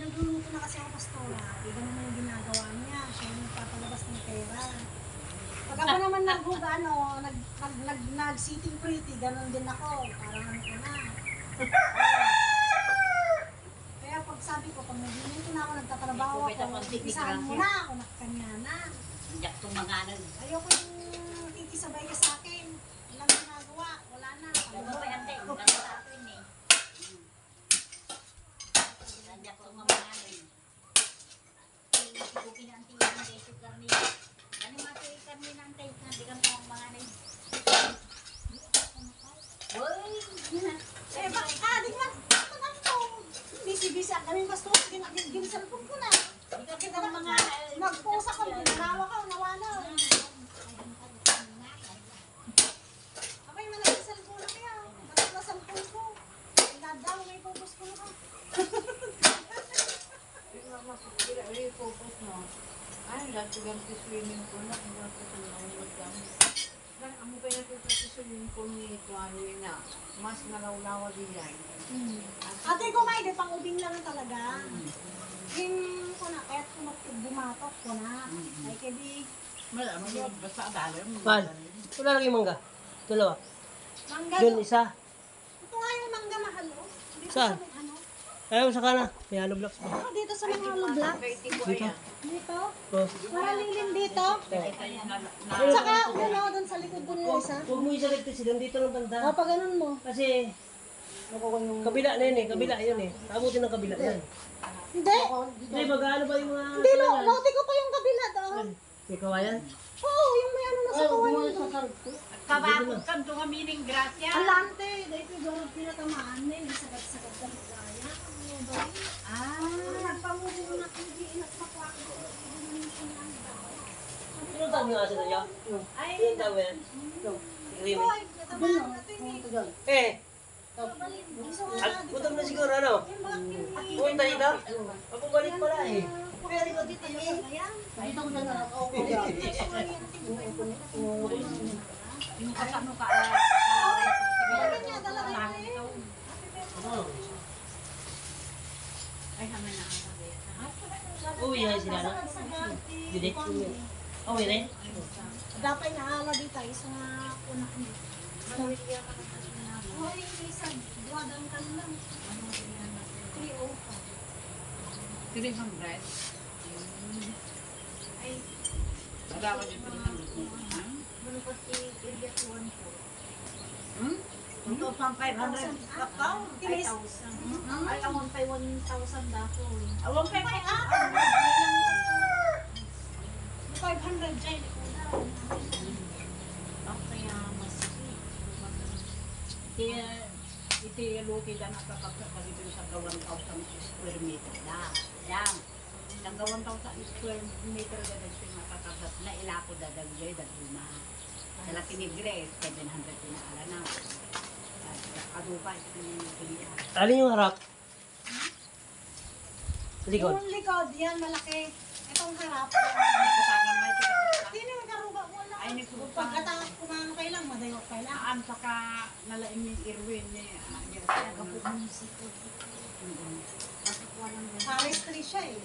nagluluto na kasi ako pastora, eh, ganun na yung ginagawa niya. Siya yung nagpapalabas ng pera. Pag ako naman naghuga, ano, nag, nag, nag, nag, sitting pretty, ganun din ako. Parang ano ko na. Kaya pag sabi ko, pag nagluluto na ako, nagtatrabaho ako, isahan mo na ako, nakakanya na. Hindi ako tumanganan. Ayoko yung kikisabay ka sa akin. Walang ginagawa, wala na. Ano ba yan, te? Ang ganda sa akin eh. Hindi ako tumanganan. Ikukin ang tingin ng beso karni. Ano mga tingin karni ng tayo? Hindi ka mo ang mga nai. Uy! Eh, bakit ka? Di ba? Ano to? Busy-busy ang kami basto. Ginisalpon ko na. Hindi ka kita ng mga... Nagpusa ka, nawa ka, nawala. Abay, malaki cellphone na kaya. Bakit na cellphone ko? Dadaw, may focus ko na. Ay, dati ganito swimming pool na, kung dati sa mga magdami. Dahil ang mukha natin sa swimming pool ni na, mas malawlawa din yan. Ate ko, may di pang ubing lang talaga. Yung ko na, kahit kumatig bumatok ko na. Ay, kedi, Wala, basta adalim. Mahal. Wala lang yung mangga. Dalawa. mangga. Doon no? isa. Ito nga yung mangga mahal, oh. Dito Saan? sa may ano. Ayaw sa kana. May hollow blocks ba? Oh, dito sa may hollow block. Dito. Dito. Oh. Wala lilim dito. At saka, ano, doon sa likod doon yung isa. Huwag mo isa electricity. Dito lang banda. O, pag ganun mo. Kasi kabila na yun eh. Kabila yun eh. Abutin ng kabila yan. Hindi. Hindi, mag-ano ba yung mga... Hindi, no. Nauti ko pa yung kabila doon. May kawayan? Oo, yung may ano nasa kawayan doon. Kabakot ka ito nga mining grasya. Alante, dahil ko gano'n pinatamaan na yun. Sagat-sagat ka kaya. Ano ba yun? Ah. Nagpangulo na hindi inagpakwa ko. Sino tawag yung aso na niya? Ay, Sino tawag natamaan natin eh. Na, gutom na siguro ano? Yung. Punta dito? Mapabalik pala eh. Pwede ko dito eh. Ayan. Yung kasano ka. Bakit niya talaga yun eh? Oh. Ay, haman na ako. Uwi na sila na. Dili? Uwi na yun? Dapat naala di tayo sa una ko. Hoy, isa, duwadang ka lang. 305. Tiri ang bread. Ay, Magawa din pa rin ang Manupot si Iriat 1 po. Hmm? Ito pang 500 kakao. Tinis. 5,000. Ay, pa 1,000 dako. Awang kay Ay, ah! 500 dyan. Kaya iti luti lang ang kapagkakalito sa gawang 1,000 square meter na. Yan. Ang gawang 1,000 square meter na dagsin makakabot na ilako dadagay daduma. Sa laki ni Grace, 700 pinaala na. Adupa, pilihan. Alin yung harap? Likod. Yung likod, yan, malaki. Itong harap. May ko lang. Ay, nagpupang. Pagkatapos kumano kailang, madayot kailang. Aan pa ka nalaim ni Irwin ni Nagapumusiko. Pakakuha ng Forestry siya eh.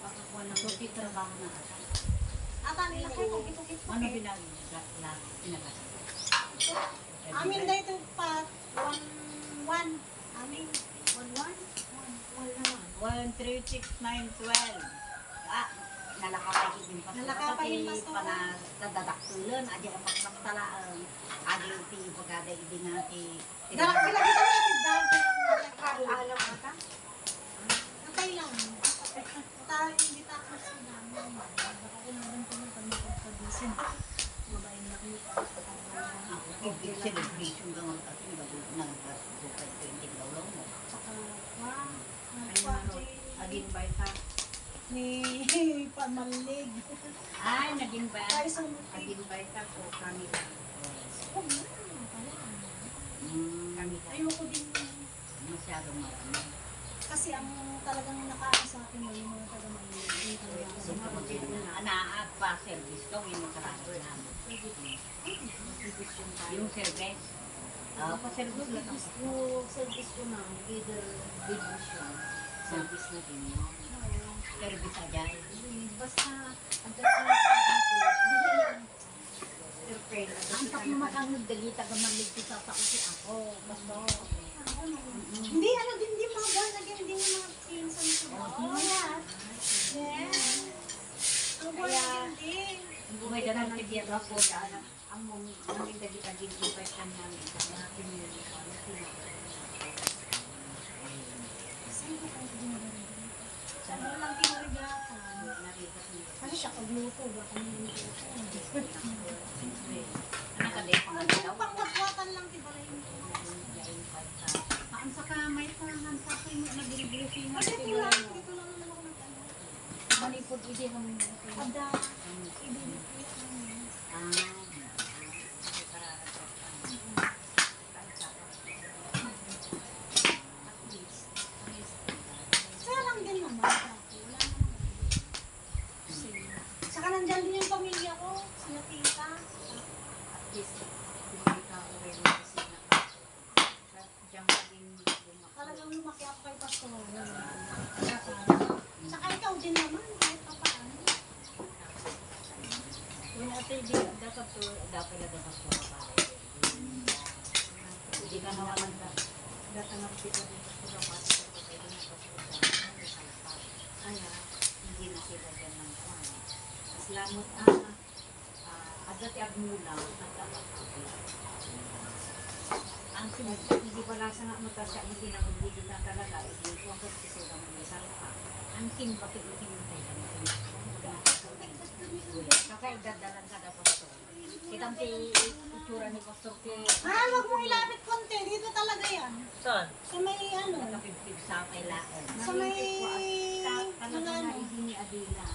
Pakakuha ng tuti trabaho na ata. Ata nila kayo kung itukit mo. Ano eh. pinag pinag Amin na ito pa, 1, 1. Amin, 1, 1. 1 naman. 1, 3, 6, 9, 12. Ah, nalakapay din pa. Nalakapay din pa sa- Pa na nadadaktulan. Adi ang pagkaktalaan. Adi yung tiyo pagkada hindi nga ti... Darak pila kita niya, tidang Alam ata? Natay lang. Tayo hindi tapos sa namin. Baka kinalang ko ng kami pagpabisin. Mabayin na Ako, big celebration ka mga kasi nag-bukay 20 daw mo. Saka, wow. Ay, nagpa- ano, agin ba sa... Ni Pamalig. Ay, naging ba? Ay. Agin ba sa po kami ka? Huwag na, pala. Kami ka. Ayoko din. Masyadong marami. Kasi ang talagang nakaano sa akin yung mga taga Manila. Yung talaga. Sumabuti na anaat pa service ko, yung makarami namin. Yung service. Ah, pa service lang. Yung service ko na, either division, Service na din yun. Service agad. Basta, ang dapat Ang tak na makangod dali taga maligti sa usi ako. Basta. Hindi, ano din, di mga ba, naging din yung mga pinsan ko. Oo, yan. Yes. Ang buwan Kaya- naging din. May ganang tibiyera po daan. Ang mong aming dali ka din yung person namin. Kasi natin yun. Sabi ko lang tinarigatan. Kasi siya pagluto, baka niluluto. Ano ka din? Ang yung pangwatwatan lang, di pa, ang sa kamay mo, nag-briefing mo. Kasi ito lang, dito lang naman ako nag-ano. Malipod, hindi kami. Kada, ibibigay namin. Ah. Kaya lang din naman. dati. Wala naman. Saka nandyan din yung pamilya ko. Sila tita. Talagang lumaki ako kay Pastor. Saka ikaw din naman. Kahit pa paano. Yung ate, di, dapat to, dapat na dapat to Hindi ka naman na, dapat na kita dito sa dapat sa pwede na to Kaya, hindi na sila dyan ng kwan. Aslamot, ah, adat nagdapat ang sinag, hindi pala sa nga matasya, hindi na magbudyo na talaga, hindi ko ang kasi sila may sarpa. Ang kin, bakit ikin tayo? Kaya idadalan ka na pastor. Kitang ti itsura ni pastor ti Ah, wag mo ilapit konti. Dito talaga yan. Saan? Sa may ano. nakapipig sa kailaan. Sa may... Mga na ano. hindi ni Adila.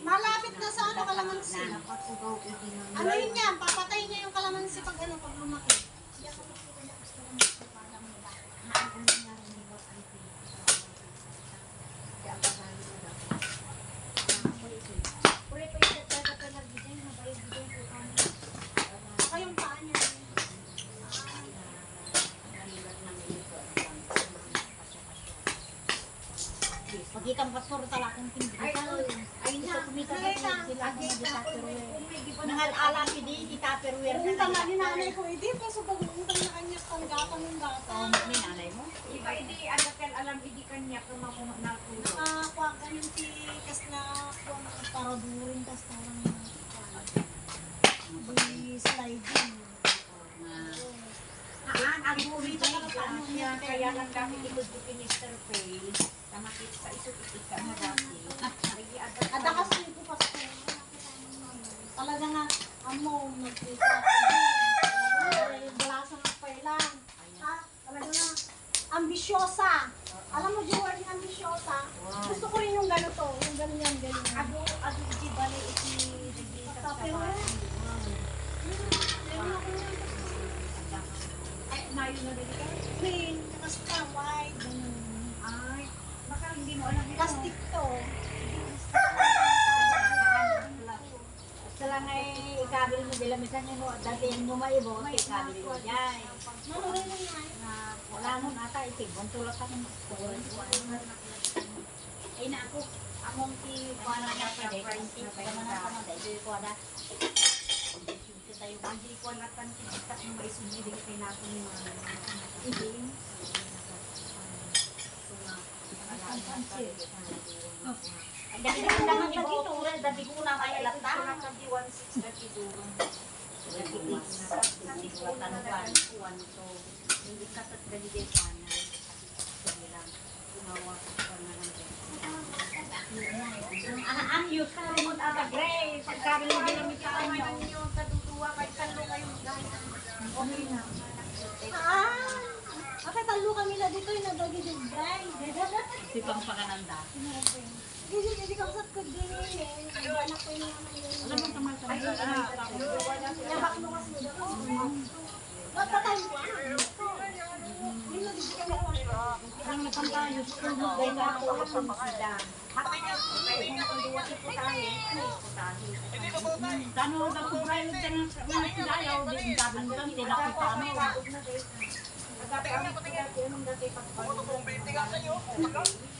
Malapit na sa ano, kalamansi. Ano yun yan? Papatay niya yung kalamansi pag ano, pag lumaki. Saka yung paa niya. Pagkitang pastor tala kong pinditan. Ay na, kumita na sila kung mag-tupperware. Nangal-ala si di, di tupperware na Pumunta na ni nanay ko, hindi pa sa pag-uutang na kanya tanggatan ng bata. Ni nanay mo? Iba hindi adakel alam hindi kanya kung tulo. Nakakuha ka ng tikas na kuha ng paradurin, tas parang di sliding. Haan, ang huli ko na kaya lang kami ikot ko kay Mr. Pay. Tamakit sa isot ikot ka na dati. Ada kasi ko pa sa Talaga nga, amo, nagkita ako din. Wala sa lang. Ha? Talaga nga, ambisyosa. Alam mo, Jewel, yung ambisyosa. Gusto ko rin yung ganito, yung ganyan, ganyan. Ado, ado, di bali iti. Meron ako yan. Ay, nayo na dili ka? Green, basta white, ganun. Ay, baka hindi mo alam ito. Plastic to. Sala nga eh, dila misan mo, dati mo maibo, ikabil mo dyan. Ano rin yung yan? Na wala mo nata, itigwan tulak ka ng Ay na ako, among ti kuana na pa de, kasi naman na kamo dahil ko ada. Dito tayo Hindi ko alatan kita yung may sumili kay nato ni mga ihin. Ay dahil ang naman ibo, tura dati ko na kay alata. Kami 1.6 na tiduro. Kasi ko tanuan, kuwan to. Hindi ka tat dali de kuana. Kasi lang, tumawa ko na lang. Ah, ang yun ka rin mo ata, Grace. Pagkabil mo ginamit ka Kaya kanyo. naman yung kaduduwa kay talo kayo Okay na. Ah! Okay, talo kami na dito yung nabagi din dry. Si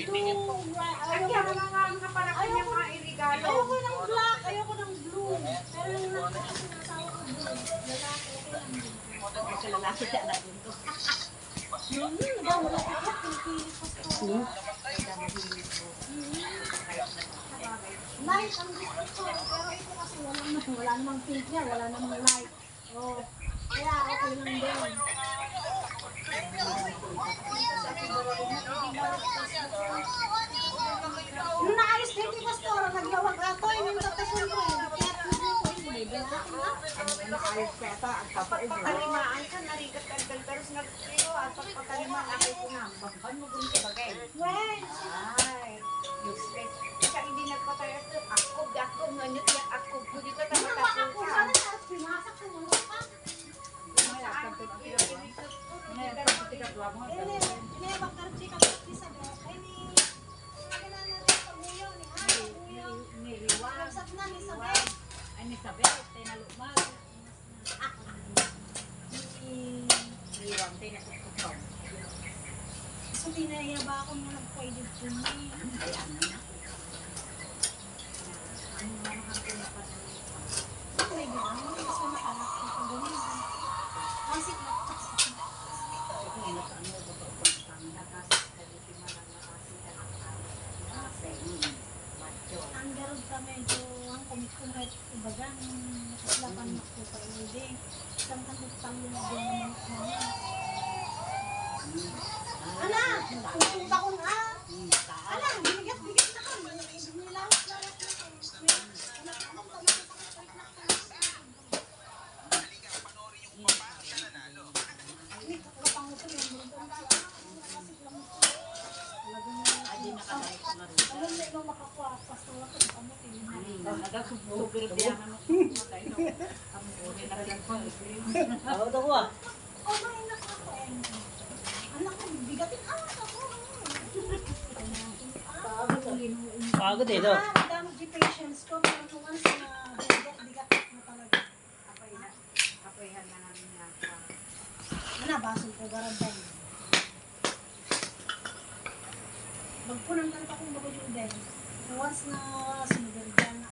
Ang kaya na nga nga para kanya mga irigalo. ayoko ng black, ayoko ng blue. Pero yung nakasinasawa ko blue. Lalaki, okay lang sa lalaki siya na din to Yun, diba? Wala ka black, pinipilit ko. Light ang gusto ko. Pero ito kasi wala namang, wala namang pink niya, wala namang light. Oh, kaya okay lang din. Nung naayos din ni Pastora, naglawag ako, yung tatasyon ko. Tuloy ko yung. Okay na? Ayos ka narigat ka ka, pero nagkiro at pagpapalimaan ako ko na. Bakit mo dun sa bagay? When? Ay, useless. Kasi hindi nagpatay ako. Ako, ako, nanyot yung ako. Hindi ko Ano tayo ba ako? Sana sa pinasak sa mga pa? Ini, ini bakar dos. Ay ni, kailangan na sa buyo ni Ay. Nagsak na tay na tay na kukutom So, pinaya ba ako nung nagpa-edit ko ni? ay ano na Ay, di ba? Ano gusto na anak ko ko ganun? Kasi, Ngayon, ano ko to kung saan nakasal ang garod ka medyo, ang kumit-kumit, ibaga, nakaslapan mo ko pa hindi. Isang kanutang yung din naman ako na. Ala! Pupunta ko na! Ala! Binigat-bigat na ko! Binilawas-lawas na ko. Anak, anong tama ko sa kapatid na ko? Hindi, kakapang ko yun. Kasi lang ko. Talagang Adi nakalay ko nga rin. Alam mo nung makakuha, pastola ko sa kamo, tinihan. Nagkasubir biya na matay no. Ang uri na rin ko. Ako daw ko ah. Pagod eh, no? Ah, madami di patience ko, pero kung ano sa bigat, bigat mo talaga. Apoy na. Apoy na namin na. Ano, ko, garanday. Magpunan ka pa kung bago yung din. Once na